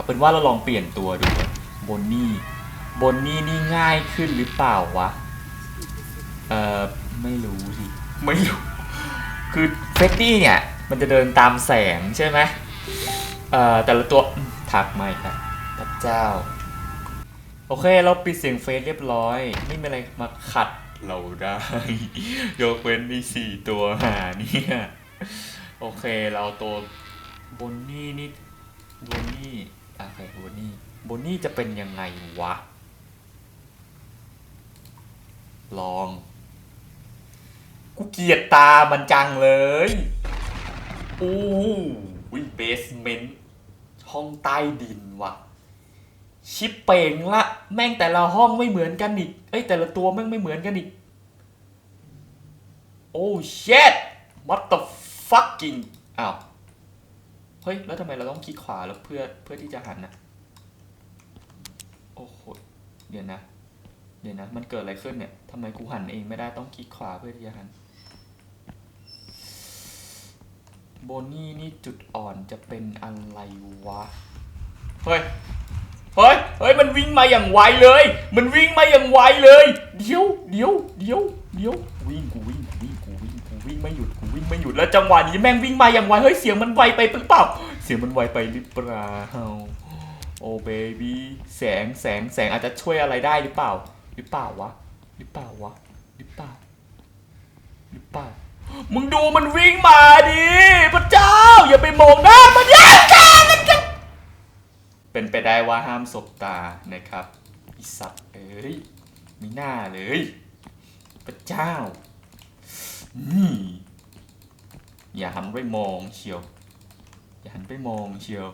เอาเป็นว่าเราลองเปลี่ยนตัวดูบนนี่บนนี่นี่ง่ายขึ้นหรือเปล่าวะ เอ่อ ไม่รู้สิ ไม่รู้ คือเฟตตี้เนี่ย มันจะเดินตามแสงใช่ไหมเอ่อ แต่ละตัวอืมทักไม่ครับพระเจ้า โอเค เราปิดเสียงเฟซเรียบร้อย ไม่มีอะไรมาขัดเราได้ยกเว้นมีสี่ตัวหาเนี่ย โอเค เราตัวบนนี่นี่บนนี่ โอเคบนนี่บนนี่จะเป็นยังไงวะ ลอง กูเกลียดตามันจังเลยอู้วิเบสเมนต์ห้องใต้ดินว่ะชิปเป่งละ แม่งแต่ละห้องไม่เหมือนกันอีก เอ้ยแต่ละตัวแม่งไม่เหมือนกันอีก โอ้ shit what the fucking อ้าว เฮ้ย แล้วทำไมเราต้องคลิกขวาแล้วเพื่อเพื่อที่จะหันนะโอ้โหเดี๋ยวนะ เดี๋ยวนะ มันเกิดอะไรขึ้นเนี่ยทำไมกูหันเองไม่ได้ต้องคลิกขวาเพื่อที่จะหันโบนี่นี่จุดอ่อนจะเป็นอะไรวะ เฮ้ย เฮ้ย เฮ้ย มันวิ่งมาอย่างไวเลย มันวิ่งมาอย่างไวเลย เดี๋ยว เดี๋ยว เดี๋ยว เดี๋ยว วิ่งกูวิ่งกูวิ่งกูวิ่งกูวิ่ง ไม่หยุดแล้วจังหวะนี้แม่งวิ่งมาอย่างไวเฮ้ยเสียงมันไวไปหรือเปล่า เสียงมันไวไปหรือเปล่าโอ้เบบี้แสงแสงแสงอาจจะช่วยอะไรได้หรือเปล่า หรือเปล่าวะหรือเปล่าวะหรือเปล่าหรือเปล่ามึงดูมันวิ่งมาดิพระเจ้า อย่าไปมองหน้ามันอย่าจ้ามันจะเป็นไปได้ว่าห้ามสบตานะครับอีสัตว์เอ้ยมีหน้าเลย พระเจ้านี่ อย่าหันไปมองเชียว อย่าหันไปมองเชียว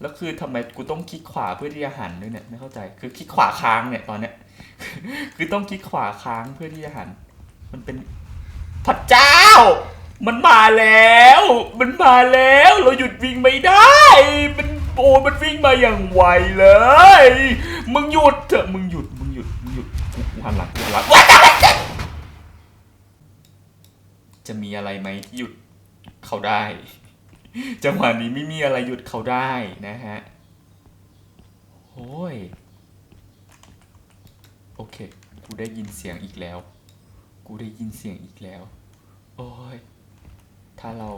แล้วคือทำไมกูต้องคลิกขวาเพื่อที่จะหันด้วยเนี่ยไม่เข้าใจ คือคลิกขวาค้างเนี่ยตอนเนี้ย คือต้องคลิกขวาค้างเพื่อที่จะหัน มันเป็นพระเจ้า มันมาแล้ว มันมาแล้ว เราหยุดวิ่งไม่ได้ มันโอ้มันวิ่งมาอย่างไวเลย มึงหยุดเถอะ มึงหยุด มึงหยุด มึงหยุด กูหันหลังกูหันหลังว้าย จะมีอะไรไหมหยุดเขาได้ จังหวะนี้ไม่มีอะไรหยุดเขาได้นะฮะโอ้ย โอเค กูได้ยินเสียงอีกแล้ว กูได้ยินเสียงอีกแล้ว โอ้ย ถ้าเรา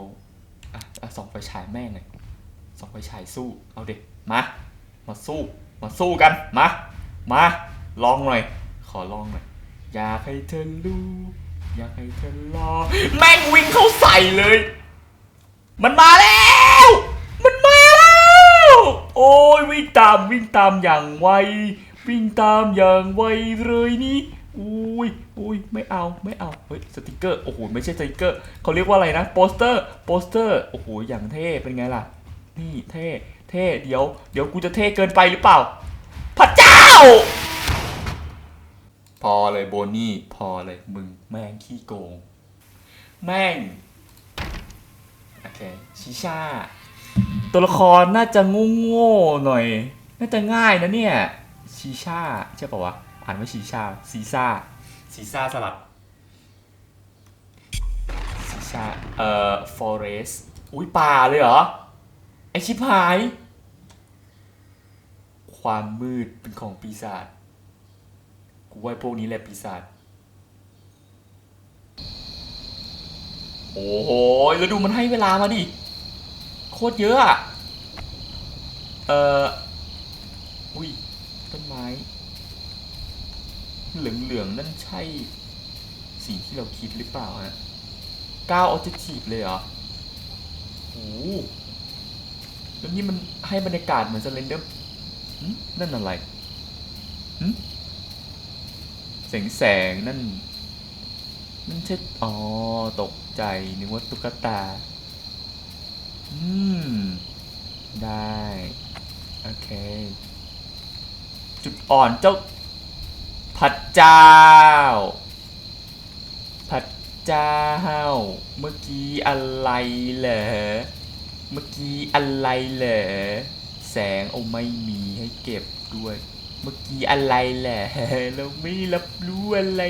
อะอะส่องไฟฉายแม่งเลยส่องไฟฉายสู้ เอาเด็กมา มาสู้ มาสู้กัน มา มา ลองหน่อย ขอลองหน่อย อยากให้เธอรู้ อยากให้เธอรอแม่งวิ่งเข้าใส่เลย มันมาแล้ว มันมาแล้ว โอ้ยวิ่งตามวิ่งตามอย่างไว วิ่งตามอย่างไวเลยนี่อุ้ยอุ้ยไม่เอาไม่เอาเฮ้ยสติกเกอร์โอ้โหไม่ใช่สติกเกอร์เขาเรียกว่าอะไรนะโปสเตอร์โปสเตอร์โอ้โหอย่างเท่เป็นไงล่ะ นี่เท่เท่เดี๋ยว เดี๋ยวกูจะเท่เกินไปหรือเปล่า พระเจ้า พอเลยโบนี่พอเลยมึงแม่งขี้โกง แม่ง โอเคชิชาตัวละครน่าจะงงๆหน่อย น่าจะง่ายนะเนี่ยชิชาใช่ป่าวะ อ่านว่าชิชาซีซ่าซีซ่าสลับซีซ่าเอ่อฟอเรสอุ้ยป่าเลยเหรอ ไอชิบหาย ความมืดเป็นของปีศาจ ว่าพวกนี้แหละปีศาจ โอ้โห แล้วดูมันให้เวลามาดิ โคตรเยอะอะเอ่อ อุ้ย ต้นไม้ เหลืองๆ นั่นใช่สิ่งที่เราคิดหรือเปล่าฮะก้าวออจิทีฟเลยเหรอโอ้แล้วนี่มันให้บรรยากาศเหมือนสเลนเดอร์นั่นอะไรหึ แสงแสงนั่นนั่นใช่อ๋อตกใจนึกว่าตุ๊กตา อืม ได้ โอเค จุดอ่อนเจ้าพระเจ้าพระเจ้า เมื่อกี้อะไรเหรอ เมื่อกี้อะไรเหรอ แสงโอ้ไม่มีให้เก็บด้วย เมื่อกี้อะไรแหละ เราไม่รับรู้อะไร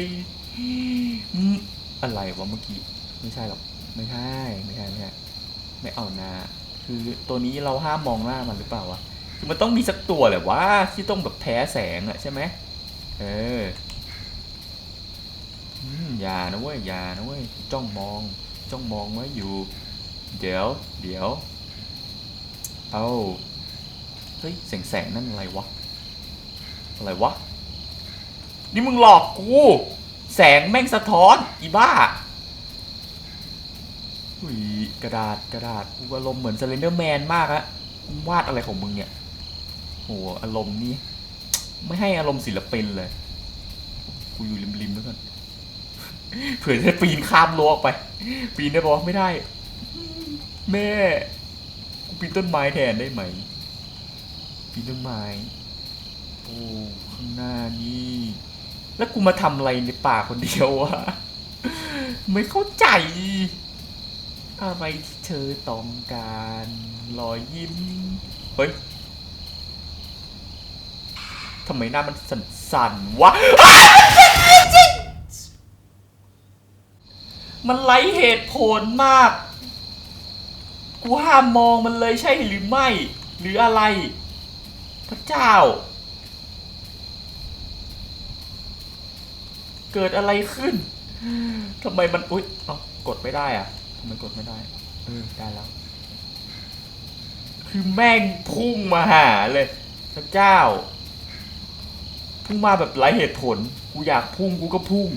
อืมอะไรวะเมื่อกี้ ไม่ใช่หรอก ไม่ใช่ ไม่ใช่ ไม่ใช่ ไม่เอาน้าคือตัวนี้เราห้ามมองหน้ามันหรือเปล่าวะ คือมันต้องมีสักตัวแหละว่าที่ต้องแบบแพ้แสงอะใช่ไหม เอออืมอย่านะเว้ย อย่านะเว้ย จ้องมอง จ้องมองไว้อยู่ เดี๋ยว เดี๋ยว เอาเฮ้ยแสงแสงนั่นอะไรวะ อะไรวะ นี่มึงหลอกกู แสงแม่งสะท้อน อีบ้าอุ้ยกระดาษกระดาษกูอารมณ์เหมือน s เลนเดอร์แมนมากอะวาดอะไรของมึงเนี่ยโหอารมณ์นี่ไม่ให้อารมณ์ศิลปินเลย กูอยู่ริมๆแล้วกันเผื่อจะปีนข้ามรั้วออกไป ปีนได้ปะไม่ได้ แม่ กูปีนต้นไม้แทนได้ไหม ปีนต้นไม้ อ้ข้างหน้านี่ แล้วกูมาทำอะไรในป่าคนเดียววะ ไม่เข้าใจ อะไรที่เธอต้องการรอยยิ้ม เฮ้ยทำไมหน้ามันสั่นๆวะอ้าวมันไร้เหตุผลมาก กูห้ามมองมันเลยใช่หรือไม่ หรืออะไร พระเจ้า เกิดอะไรขึ้นทำไมมันอุ๊ยเอากดไม่ได้อะทำไมกดไม่ได้เออได้แล้ว คือแม่งพุ่งมาหาเลยพระเจ้า พุ่งมาแบบไร้เหตุผล กูอยากพุ่งกูก็พุ่ง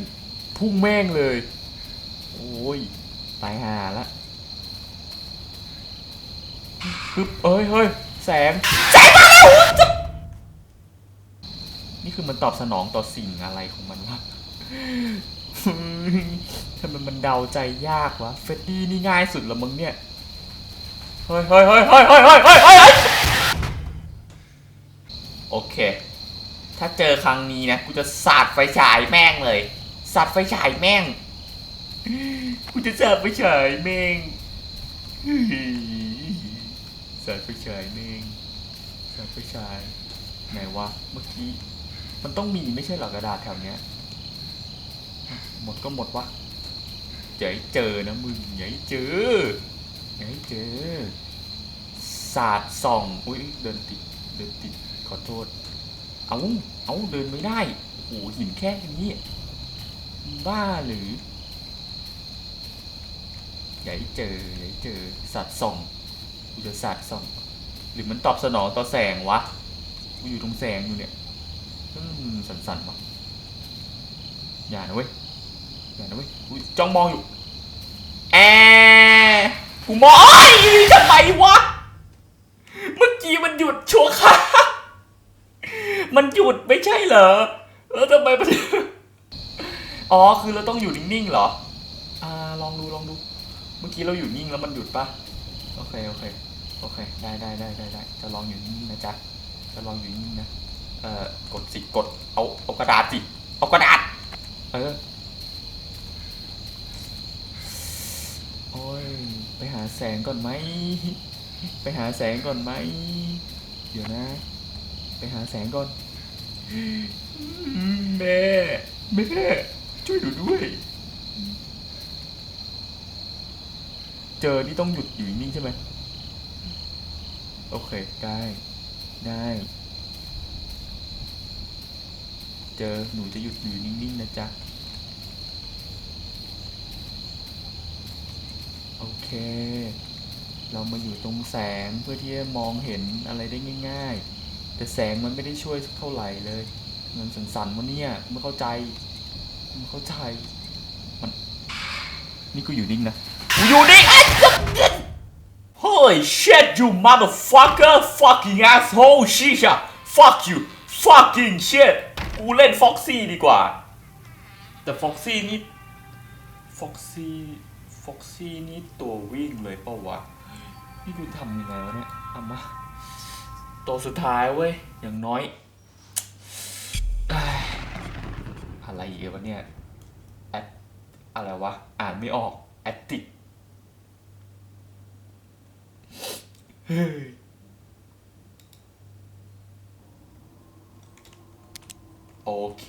พุ่งแม่งเลย โอ้ยตายหาละปึ๊บเอ้ยเฮ้ยแสงแสงมาแล้วนี่คือมันตอบสนองต่อสิ่งอะไรของมันวะ ทำไมมันเดาใจยากวะเฟดดี้นี่ง่ายสุดละมึงเนี่ยเฮ้ยเฮ้ยเฮ้ยเฮ้ยเฮ้ยเฮ้ยเฮ้ยเฮ้ยโอเค ถ้าเจอครั้งนี้นะ กูจะสาดไฟฉายแม่งเลยสาดไฟฉายแม่ง กูจะสาดไฟฉายแม่งสาดไฟฉายแม่งสาดไฟฉายไหนวะ เมื่อกี้ มันต้องมีไม่ใช่หรอกระดาษแถวเนี้ย หมดก็หมดวะอย่าให้เจอนะมึงอย่าให้เจออย่าให้เจอศาสตร์ส่องอุ้ยเดินติดเดินติดขอโทษ เอาเอาเดินไม่ได้โอ้โหหินแค่นี้บ้าหรืออย่าให้เจออย่าให้เจอศาสตร์ส่องกูจะศาสตร์ส่อง หรือมันตอบสนองต่อแสงวะกูอยู่ตรงแสงอยู่เนี่ยอืมสั่นๆวะ อย่านะเว้ยอย่านะเว้ยจ้องมองอยู่แอร์กูมองโอ้ยทำไมวะ เมื่อกี้มันหยุดชั่วคราวมันหยุดไม่ใช่เหรอ แล้วทำไมมัน อ๋อ คือเราต้องอยู่นิ่งๆเหรอ อ่า ลองดูลองดู เมื่อกี้เราอยู่นิ่งแล้วมันหยุดปะโอเคโอเคโอเค ได้ได้ได้ได้ได้จะลองอยู่นิ่งๆนะจ๊ะ จะลองอยู่นิ่งๆนะ เอ่อ กดสิ กด เอา เอากระดาษสิ เอากระดาษ เออ โอ้ย ไปหาแสงก่อนไหม ไปหาแสงก่อนไหม เดี๋ยวนะ ไปหาแสงก่อนแม่แม่ช่วยหนูด้วย เจอนี่ต้องหยุดอยู่นิ่งใช่ไหม โอเค ได้ ได้ เจอหนูจะหยุดอยู่นิ่งๆนะจ๊ะ โอเค เรามาอยู่ตรงแสงเพื่อที่จะมองเห็นอะไรได้ง่าย ๆ แต่แสงมันไม่ได้ช่วยเท่าไหร่เลยมันสั่นๆวะเนี่ยไม่เข้าใจไม่เข้าใจมันนี่กูอยู่นิ่งนะกูอยู่นิ่งไอ้ Holy shit you motherfucker fucking asshole shisha fuck you fucking shit กูเล่น Foxy ดีกว่า แต่ Foxy นี่ Foxy Foxy นี่ตัววิ่งเลยเปล่าวะ นี่กูทำยังไงวะเนี่ยเอามาตัวสุดท้ายเว้ย อย่างน้อยเอ้ยอะไรอีกวะเนี่ยแอดอะไรวะ อ่านไม่ออก แอดติกเฮ้ย โอเค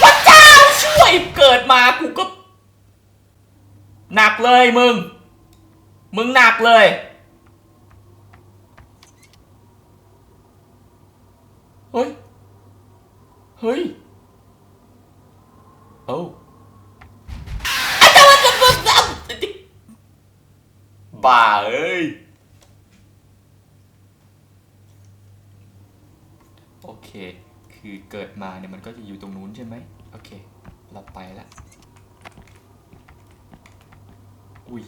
พระเจ้าช่วยเกิดมากูก็ หนักเลยมึง มึงหนักเลย เฮ้ย เฮ้ย โอ้บ้าเอ้ย โอเค คือเกิดมาเนี่ยมันก็จะอยู่ตรงนู้นใช่ไหมโอเค เราไปละอุ้ย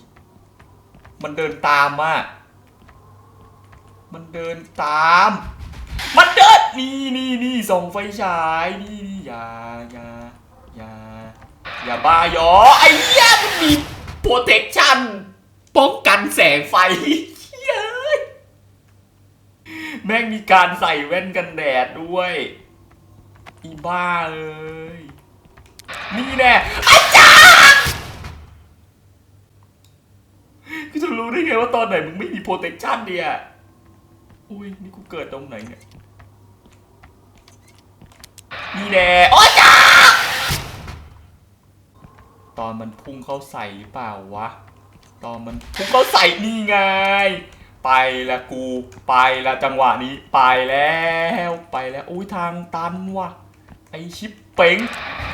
มันเดินตามมามันเดินตาม มันเดินนี่นี่นี่ส่องไฟฉายนี่นี่อย่าอย่าอย่าอย่าบ้าหยอไอ้เหี้ยมันมีโปรเทคชั่นป้องกันแสงไฟเฮ้ยแม่งมีการใส่แว่นกันแดดด้วย อีบ้าเอ้ยนี่แน่อาจารย์กูจะรู้ได้ไงว่าตอนไหนมึงไม่มีโปรเทคชั่นเนี่ย อุ้ยนี่กูเกิดตรงไหนเนี่ย นี่แน่โอ้จ้าตอนมันพุ่งเข้าใส่หรือเปล่าวะ ตอนมันพุ่งเข้าใส่นี่ไง ไปละกู ไปละจังหวะนี้ ไปแล้ว ไปแล้ว อุ้ยทางตันว่ะ อชิปเป๋ง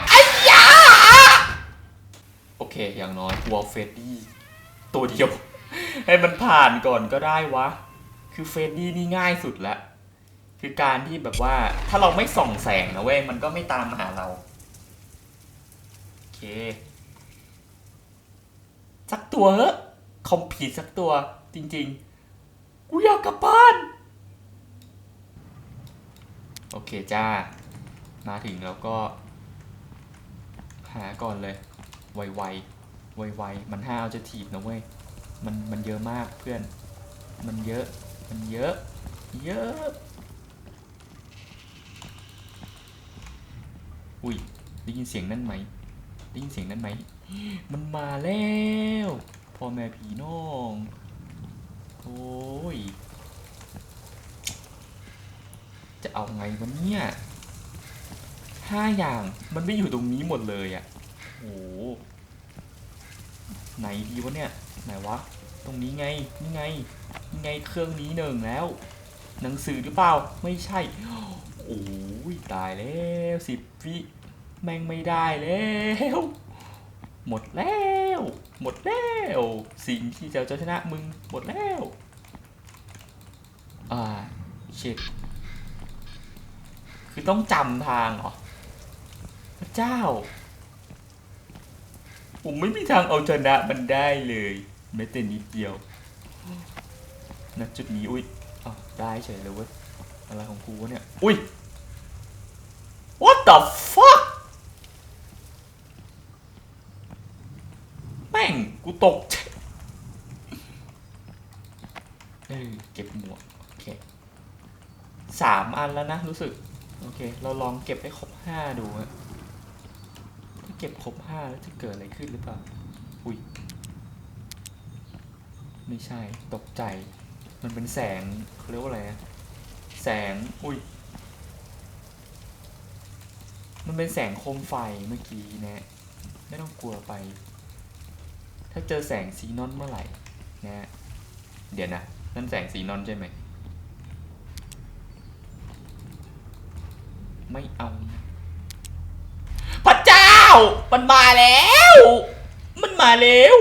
ไอ้ยาโอเค อย่างน้อยกลัวเฟดดี้ตัวเดียว ให้มันผ่านก่อนก็ได้วะ คือเฟดดี้นี่ง่ายสุดละคือการที่แบบว่าถ้าเราไม่ส่องแสงนะเว้ย มันก็ไม่ตามมาหาเรา โอเคสักตัวเฮ้คอมพีสักตัวจริงๆ กูอยากกลับบ้าน โอเคจ้า มาถึงแล้วก็ หาก่อนเลย ไวๆไวๆมันห้าเอาจะถีบนะเว้ย มันมันเยอะมากเพื่อน มันเยอะ มันเยอะ เยอะ อุ้ยได้ยินเสียงนั่นไหมได้ยินเสียงนั่นไหม มันมาแล้วพ่อแม่ผีน้อง โอ้ย จะเอาไงวะเนี่ย ห้าอย่าง มันไม่อยู่ตรงนี้หมดเลยอะ่ะโอ้โหไหนดีวะเนี่ย ไหนวะ ตรงนี้ไง นี่ไง นี่ไงเครื่องนี้หนึ่งแล้ว หนังสือหรือเปล่า ไม่ใช่ โอ้ยตายแล้วสิบวิแม่งไม่ได้แล้ว หมดแล้ว หมดแล้ว สิ่งที่จะจะชนะมึงหมดแล้ว อ่าเช็คคือต้องจำทางเหรอ เจ้า ผมไม่มีทางเอาชนะมันได้เลยแม้แต่นิดเดียวณจุดนี้อุ้ยอ้าวได้เฉยเลยเว้ยอะไรของกูวะเนี่ย อุ้ย what the fuck แม่ง กูตกเออเก็บหมวกโอเคสามอันแล้วนะ รู้สึก โอเค เราลองเก็บให้ครบห้าดูฮะ เก็บครบห้าแล้วจะเกิดอะไรขึ้นหรือเปล่า อุ้ย ไม่ใช่ ตกใจ มันเป็นแสงเขาเรียกว่าอะไรนะแสง อุ้ย มันเป็นแสงโคมไฟเมื่อกี้นะ ไม่ต้องกลัวไป ถ้าเจอแสงซีนอนเมื่อไหร่นะ เดี๋ยวนะ นั่นแสงซีนอนใช่ไหม ไม่เอานะพระเจ้า มันมาแล้ว มันมาแล้ว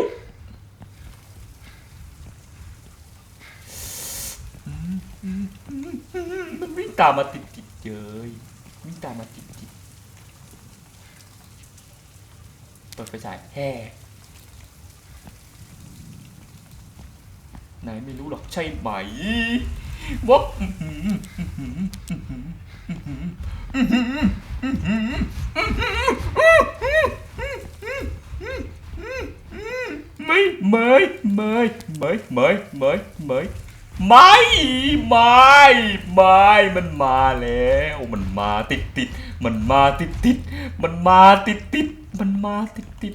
มันวิ่งตามมาติดติดๆเย้ยวิ่งตามมาติดติดๆเปิดไฟฉายแฮ่ไหนไม่รู้หรอกใช่ไหม วบไม่ไม่ไม่ไม่ไม่ไม่ไม่ไม่ไม่ไม่มันมาแล้วมันมาติดติดมันมาติดติดมันมาติดติดมันมาติดติด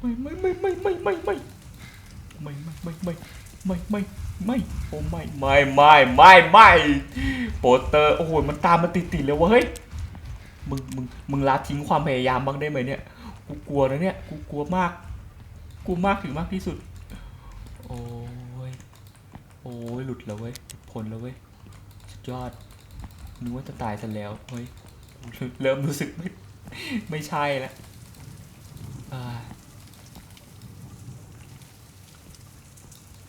ไม่ไม่ไม่ไม่ไม่ไม่ไม่ไม่ไม่ไม่ไม่ไม่ ไม่โอ้ไม่ไม่ไม่ไม่ไม่โปสเตอร์โอ้โหมันตามมาติดติดเลยวะเฮ้ยมึงมึงมึงละทิ้งความพยายามบ้างได้ไหมเนี่ยกูกลัวนะเนี่ยกูกลัวมากกูมากถึงมากที่สุด โอ้ยโอ้ยหลุดแล้วเว้ยพ้นแล้วเว้ยสุดยอดนึกว่าจะตายซะแล้วเฮ้ยเริ่มรู้สึกไม่ไม่ใช่แล้วอ่า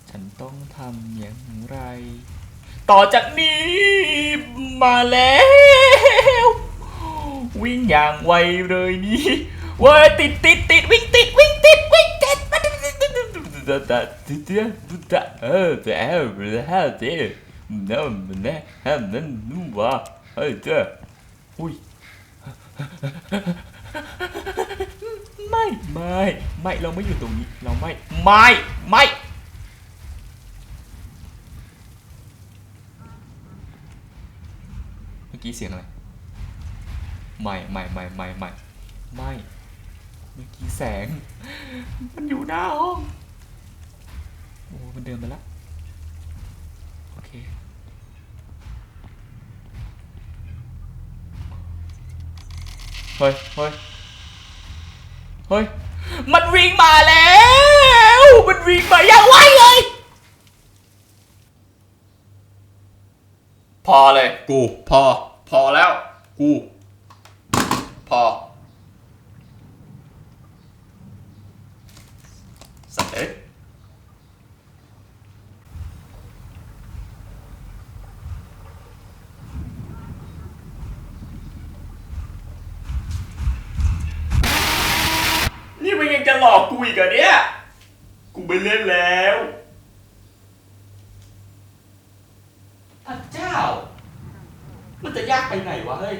ฉัน ต้องทำอย่างไร ต่อจากนี้มาแล้ว วิ่งอย่างไวเลยนี่เว้ยติดติดติดวิ่งติดวิ่งติดวิ่งติดเออแต่เออแต่เออเจ้นั่นมันแน่นั่นนู่นวะเฮ้ยเจ้าอุ้ยไม่ ไม่ ไม่ เราไม่อยู่ตรงนี้ เราไม่ ไม่ ไม่เมื่อ กี้เสียงอะไรไม่ไม่ไม่ไม่ไม่ไม่เมื่อกี้แสง มันอยู่หน้าห้องโอ้มันเดินมาแล้วโอเคเฮ้ยเฮ้ยเฮ้ยมันวิ่งมาแล้ว มันวิ่งมาอย่างไวเลย พอเลย กู พอ พอแล้ว กู พอ สัตว์เอ้ยนี่มันยังจะหลอกกูอีกเหรอเนี่ย กูไม่เล่นแล้วพระเจ้า มันจะยากไปไหนวะเฮ้ย